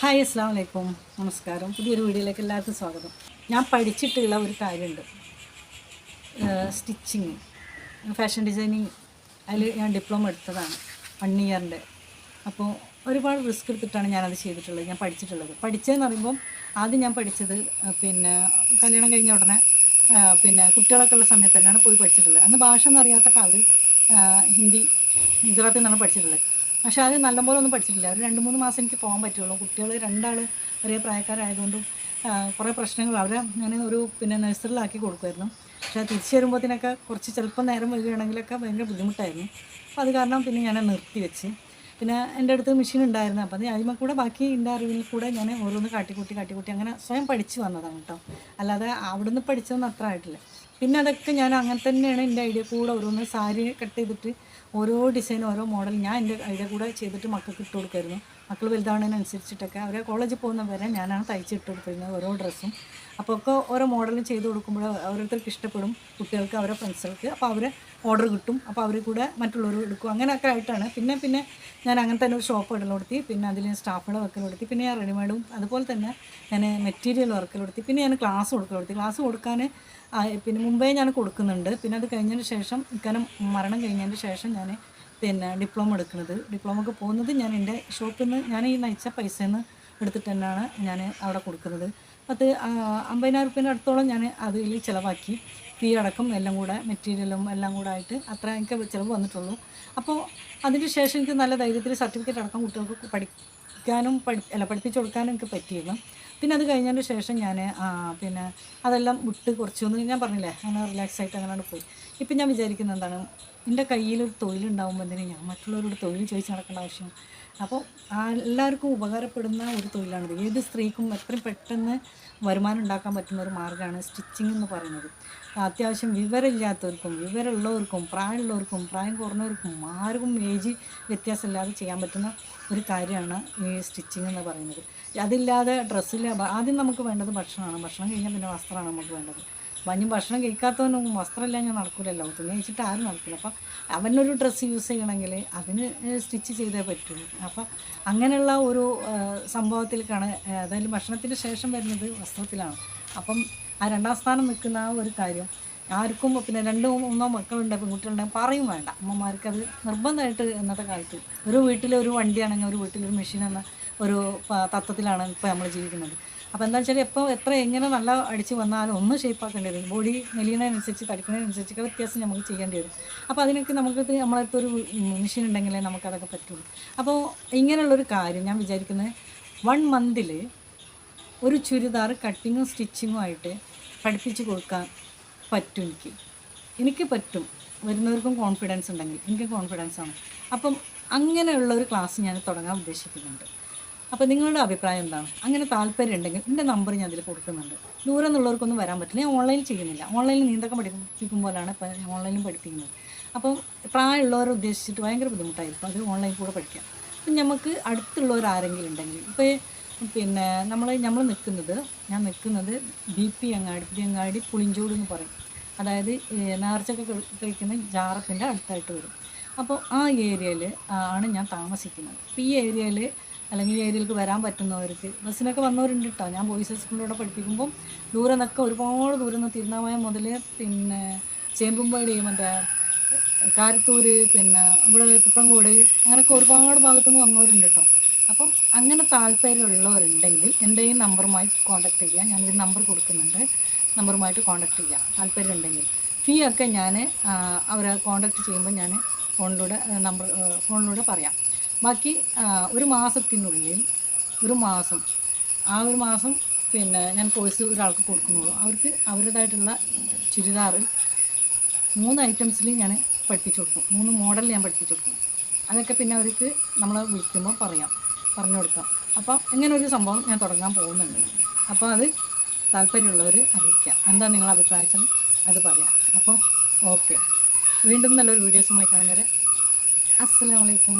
Hi അസ്സാം വലൈക്കും നമസ്കാരം. പുതിയൊരു വീഡിയോയിലേക്ക് എല്ലാവർക്കും സ്വാഗതം. ഞാൻ പഠിച്ചിട്ടുള്ള ഒരു കാര്യമുണ്ട്. സ്റ്റിച്ചിങ്. ഫാഷൻ ഡിസൈനിങ് അതിൽ ഞാൻ ഡിപ്ലോമ എടുത്തതാണ്. വൺ ഇയറിന്റെ. അപ്പോൾ ഒരുപാട് റിസ്ക് എടുത്തിട്ടാണ് ഞാനത് ചെയ്തിട്ടുള്ളത്. ഞാൻ പഠിച്ചിട്ടുള്ളത്. പഠിച്ചതെന്ന് പറയുമ്പം ആദ്യം ഞാൻ പഠിച്ചത് പിന്നെ കല്യാണം കഴിഞ്ഞ ഉടനെ പിന്നെ കുട്ടികളൊക്കെ ഉള്ള സമയത്ത് തന്നെയാണ് പോയി പഠിച്ചിട്ടുള്ളത്. അന്ന് ഭാഷ ഒന്നും അറിയാത്ത കാലത്ത് ഹിന്ദി ഗുജറാത്തിൽ നിന്നാണ് പഠിച്ചിട്ടുള്ളത്. പക്ഷേ അത് നല്ലപോലെ ഒന്നും പഠിച്ചിട്ടില്ല. ഒരു രണ്ട് മൂന്ന് മാസം എനിക്ക് പോകാൻ പറ്റുള്ളൂ. കുട്ടികൾ രണ്ടാൾ ഒരേ പ്രായക്കാരായതുകൊണ്ടും കുറേ പ്രശ്നങ്ങൾ അവരെ ഞാൻ ഒരു പിന്നെ നഴ്സറിലാക്കി കൊടുക്കുമായിരുന്നു. പക്ഷേ തിരിച്ചു വരുമ്പോഴത്തേനൊക്കെ കുറച്ച് ചിലപ്പോൾ നേരം വരികയാണെങ്കിലൊക്കെ ഭയങ്കര ബുദ്ധിമുട്ടായിരുന്നു. അപ്പോൾ അത് കാരണം പിന്നെ ഞാൻ നിർത്തി വെച്ച്. പിന്നെ എന്റെ അടുത്ത് മെഷീൻ ഉണ്ടായിരുന്നു. അപ്പോൾ അത് അതിമ കൂടെ ബാക്കി എന്റെ അറിവിൽ കൂടെ ഞാൻ ഓരോന്ന് കാട്ടിക്കൂട്ടി കാട്ടിക്കൂട്ടി അങ്ങനെ സ്വയം പഠിച്ചു വന്നതാണ് കേട്ടോ. അല്ലാതെ അവിടുന്ന് പഠിച്ചതൊന്നും അത്ര ആയിട്ടില്ല. പിന്നെ അതൊക്കെ ഞാൻ അങ്ങനെ തന്നെയാണ് എന്റെ ഐഡിയ കൂടെ ഓരോന്ന് സാരി കട്ട് ചെയ്തിട്ട് ഓരോ ഡിസൈൻ ഓരോ മോഡൽ ഞാൻ എന്റെ ഐഡിയ കൂടെ ചെയ്തിട്ട് മക്കൾക്ക് ഇട്ട് കൊടുക്കുമായിരുന്നു മക്കൾ വലുതാവുന്നതിനനുസരിച്ചിട്ടൊക്കെ അവരെ കോളേജിൽ പോകുന്ന വരെ ഞാനാണ് തയ്ച്ച് ഇട്ട് കൊടുത്തിരുന്നത് ഓരോ ഡ്രസ്സും അപ്പോൾ ഒക്കെ ഓരോ മോഡലും ചെയ്ത് കൊടുക്കുമ്പോൾ ഓരോരുത്തർക്ക് ഇഷ്ടപ്പെടും കുട്ടികൾക്ക് അവരെ ഫ്രണ്ട്സുകൾക്ക് അപ്പോൾ അവർ ഓർഡർ കിട്ടും. അപ്പോൾ അവർ കൂടെ മറ്റുള്ളവർ എടുക്കും. അങ്ങനെയൊക്കെ ആയിട്ടാണ്. പിന്നെ പിന്നെ ഞാൻ അങ്ങനെ തന്നെ ഒരു ഷോപ്പ് ഇടലെടുത്തി പിന്നെ അതിൽ സ്റ്റാഫുകളെ വർക്കൽ കൊടുത്തി പിന്നെ ഞാൻ റെഡിമെയ്ഡും അതുപോലെ തന്നെ ഞാൻ മെറ്റീരിയൽ വർക്കൽ കൊടുത്തി പിന്നെ ഞാൻ ക്ലാസ് കൊടുക്കൽ കൊടുത്തി ക്ലാസ് കൊടുക്കാൻ പിന്നെ മുമ്പേ ഞാൻ കൊടുക്കുന്നുണ്ട്. പിന്നെ അത് കഴിഞ്ഞതിന് ശേഷം ഇക്കാനം മരണം കഴിഞ്ഞതിന് ശേഷം ഞാൻ പിന്നെ ഡിപ്ലോമ എടുക്കുന്നത്. ഡിപ്ലോമക്ക് പോകുന്നത് ഞാൻ എന്റെ ഷോപ്പിൽ നിന്ന് ഞാൻ ഈ നയിച്ച പൈസയിൽ നിന്ന് എടുത്തിട്ട് തന്നെയാണ് ഞാൻ അവിടെ കൊടുക്കുന്നത്. പത്ത് അമ്പതിനായിരം റുപ്യേന്റെ അടുത്തോളം ഞാൻ അതിൽ ചിലവാക്കി. ഫീ അടക്കം എല്ലാം കൂടെ മെറ്റീരിയലും എല്ലാം കൂടെ ആയിട്ട് അത്ര എനിക്ക് ചിലവ് വന്നിട്ടുള്ളൂ. അപ്പോൾ അതിന് ശേഷം എനിക്ക് നല്ല ധൈര്യത്തിൽ സർട്ടിഫിക്കറ്റ് അടക്കം കുട്ടികൾക്ക് പഠിക്കാനും പഠി അല്ല പഠിപ്പിച്ചു കൊടുക്കാനും എനിക്ക് പറ്റിയിരുന്നു. പിന്നെ അത് കഴിഞ്ഞതിന് ശേഷം ഞാൻ പിന്നെ അതെല്ലാം വിട്ട് കുറച്ചൊന്ന് ഞാൻ പറഞ്ഞില്ലേ അങ്ങനെ റിലാക്സ് ആയിട്ട് അങ്ങനെ പോയി. ഇപ്പം ഞാൻ വിചാരിക്കുന്നത് എന്താണ്? എന്റെ കയ്യിലൊരു തൊഴിലുണ്ടാകുമ്പോൾ എന്തിനാ ഞാൻ മറ്റുള്ളവരോട് തൊഴിൽ ചോദിച്ച് നടക്കേണ്ട ആവശ്യം? അപ്പോൾ എല്ലാവർക്കും ഉപകാരപ്പെടുന്ന ഒരു തൊഴിലാണിത്. ഏത് സ്ത്രീക്കും എത്രയും പെട്ടെന്ന് വരുമാനം ഉണ്ടാക്കാൻ പറ്റുന്ന ഒരു മാർഗമാണ് സ്റ്റിച്ചിങ് എന്ന് പറയുന്നത്. അത്യാവശ്യം വിവരമില്ലാത്തവർക്കും വിവരമുള്ളവർക്കും പ്രായമുള്ളവർക്കും പ്രായം കുറഞ്ഞവർക്കും ആർക്കും ഏജ് വ്യത്യാസമില്ലാതെ ചെയ്യാൻ പറ്റുന്ന ഒരു കാര്യമാണ് ഈ സ്റ്റിച്ചിങ് എന്ന് പറയുന്നത്. അതില്ലാതെ ഡ്രസ്സില്ല ആദ്യം നമുക്ക് വേണ്ടത് ഭക്ഷണമാണ്. ഭക്ഷണം കഴിഞ്ഞാൽ പിന്നെ വസ്ത്രമാണ് നമുക്ക് വേണ്ടത്. വഞ്ഞും ഭക്ഷണം കഴിക്കാത്തവനും വസ്ത്രമില്ല ഞാൻ നടക്കില്ലല്ലോ തുണി വെച്ചിട്ട് ആരും നടക്കില്ല അപ്പം അവനൊരു ഡ്രസ്സ് യൂസ് ചെയ്യണമെങ്കിൽ അതിന് സ്റ്റിച്ച് ചെയ്തേ പറ്റുള്ളൂ അപ്പം അങ്ങനെയുള്ള ഒരു സംഭവത്തിലേക്കാണ് അതായത് ഭക്ഷണത്തിന് ശേഷം വരുന്നത് വസ്ത്രത്തിലാണ്. അപ്പം ആ രണ്ടാം സ്ഥാനം നിൽക്കുന്ന ആ ഒരു കാര്യം ആർക്കും പിന്നെ രണ്ടോ മൂന്നോ മക്കളുണ്ട് പെൺകുട്ടികളുണ്ടെങ്കിൽ പറയും വേണ്ട. അമ്മമാർക്ക് അത് നിർബന്ധമായിട്ട് ഇന്നത്തെ കാലത്ത് ഒരു വീട്ടിൽ ഒരു വണ്ടിയാണെങ്കിൽ ഒരു വീട്ടിലൊരു മെഷീൻ എന്ന ഒരു തത്വത്തിലാണ് ഇപ്പോൾ നമ്മൾ ജീവിക്കുന്നത്. അപ്പോൾ എന്താ വെച്ചാൽ എപ്പോൾ എത്ര എങ്ങനെ നല്ല അടിച്ച് വന്നാലും ഒന്ന് ഷേപ്പാക്കേണ്ടി വരും ബോഡി മെലിയുന്നതിനനുസരിച്ച് തടിക്കുന്നതിനനുസരിച്ച് വ്യത്യാസം നമുക്ക് ചെയ്യേണ്ടി വരും. അപ്പോൾ അതിനൊക്കെ നമുക്ക് നമ്മളടുത്ത് ഒരു മെഷീൻ ഉണ്ടെങ്കിലേ നമുക്കതൊക്കെ പറ്റുള്ളൂ. അപ്പോൾ ഇങ്ങനെയുള്ളൊരു കാര്യം ഞാൻ വിചാരിക്കുന്നത് വൺ മന്തിൽ ഒരു ചുരിദാർ കട്ടിങ്ങും സ്റ്റിച്ചിങ്ങും ആയിട്ട് പഠിപ്പിച്ച് കൊടുക്കാൻ പറ്റും എനിക്ക്. എനിക്ക് പറ്റും. വരുന്നവർക്കും കോൺഫിഡൻസ് ഉണ്ടെങ്കിൽ. എനിക്ക് കോൺഫിഡൻസ് ആണ്. അപ്പം അങ്ങനെയുള്ള ഒരു ക്ലാസ് ഞാൻ തുടങ്ങാൻ ഉദ്ദേശിക്കുന്നുണ്ട്. അപ്പോൾ നിങ്ങളുടെ അഭിപ്രായം എന്താണ്? അങ്ങനെ താല്പര്യം ഉണ്ടെങ്കിൽ എന്റെ നമ്പർ ഞാൻ അതിൽ കൊടുക്കുന്നുണ്ട്. ദൂരം എന്നുള്ളവർക്കൊന്നും വരാൻ പറ്റില്ല. ഞാൻ ഓൺലൈനിൽ ചെയ്യുന്നില്ല. ഓൺലൈനിൽ നീന്തക്കം ഇപ്പം ഞാൻ ഓൺലൈനിൽ പഠിപ്പിക്കുന്നത്. അപ്പോൾ പ്രായമുള്ളവരെ ഉദ്ദേശിച്ചിട്ട് ഭയങ്കര ബുദ്ധിമുട്ടായിരിക്കും അത് ഓൺലൈനിൽ കൂടെ പഠിക്കാം അപ്പം നമുക്ക് അടുത്തുള്ളവർ ആരെങ്കിലും ഉണ്ടെങ്കിൽ ഇപ്പോൾ പിന്നെ നമ്മൾ നമ്മൾ നിൽക്കുന്നത് ഞാൻ നിൽക്കുന്നത് ബി പി അങ്ങാടി പി അങ്ങാടി പുളിഞ്ചോട് എന്ന് പറയും. അതായത് നേർച്ചയൊക്കെ കഴി- കഴിക്കുന്ന ജാറത്തിന്റെ അടുത്തായിട്ട് വരും. അപ്പോൾ ആ ഏരിയയിൽ ആണ് ഞാൻ താമസിക്കുന്നത്. അപ്പോൾ ഈ ഏരിയയിൽ അല്ലെങ്കിൽ ഈ ഏരിയയിലേക്ക് വരാൻ പറ്റുന്നവർക്ക് ബസ്സിനൊക്കെ വന്നവരുണ്ട് കേട്ടോ ഞാൻ ബോയ്സ് സ്കൂളിലൂടെ പഠിപ്പിക്കുമ്പം ദൂരെ നിന്നൊക്കെ ഒരുപാട് ദൂരെ നിന്ന് തിരുനാവായം മുതൽ പിന്നെ ചേമ്പുംപാടി മറ്റേ കാരത്തൂര് പിന്നെ ഇവിടെ കുപ്പംകോട് അങ്ങനെയൊക്കെ ഒരുപാട് ഭാഗത്തു നിന്ന് വന്നവരുണ്ട് കേട്ടോ അപ്പം അങ്ങനെ താല്പര്യമുള്ളവരുണ്ടെങ്കിൽ എന്റെ ഈ നമ്പറുമായി കോൺടാക്ട് ചെയ്യുക ഞാനൊരു നമ്പർ കൊടുക്കുന്നുണ്ട്. നമ്പറുമായിട്ട് കോൺടാക്ട് ചെയ്യുക താല്പര്യമുണ്ടെങ്കിൽ. ഫീ ഒക്കെ ഞാൻ അവരെ കോൺടാക്ട് ചെയ്യുമ്പോൾ ഞാൻ ഫോണിലൂടെ നമ്പർ ഫോണിലൂടെ പറയാം. ബാക്കി ഒരു മാസത്തിനുള്ളിൽ ഒരു മാസം ആ ഒരു മാസം പിന്നെ ഞാൻ കോഴ്സ് ഒരാൾക്ക് കൊടുക്കുന്നുള്ളൂ. അവർക്ക് അവരുടേതായിട്ടുള്ള ചുരിദാർ മൂന്ന് ഐറ്റംസിൽ ഞാൻ പഠിപ്പിച്ചു കൊടുക്കും. മൂന്ന് മോഡൽ ഞാൻ പഠിപ്പിച്ചു കൊടുക്കും. അതൊക്കെ പിന്നെ അവർക്ക് നമ്മൾ വിളിക്കുമ്പോൾ പറയാം പറഞ്ഞു കൊടുക്കാം. അപ്പോൾ ഇങ്ങനെ ഒരു സംഭവം ഞാൻ തുടങ്ങാൻ പോകുന്നുണ്ട്. അപ്പോൾ അത് താല്പര്യമുള്ളവർ അറിയിക്കുക എന്താ നിങ്ങൾ അഭിപ്രായം അത് പറയാം. അപ്പോൾ ഓക്കെ. വീണ്ടും നല്ലൊരു വീഡിയോസുമായി കാണുന്നവരെ. അസ്സലാമലൈക്കും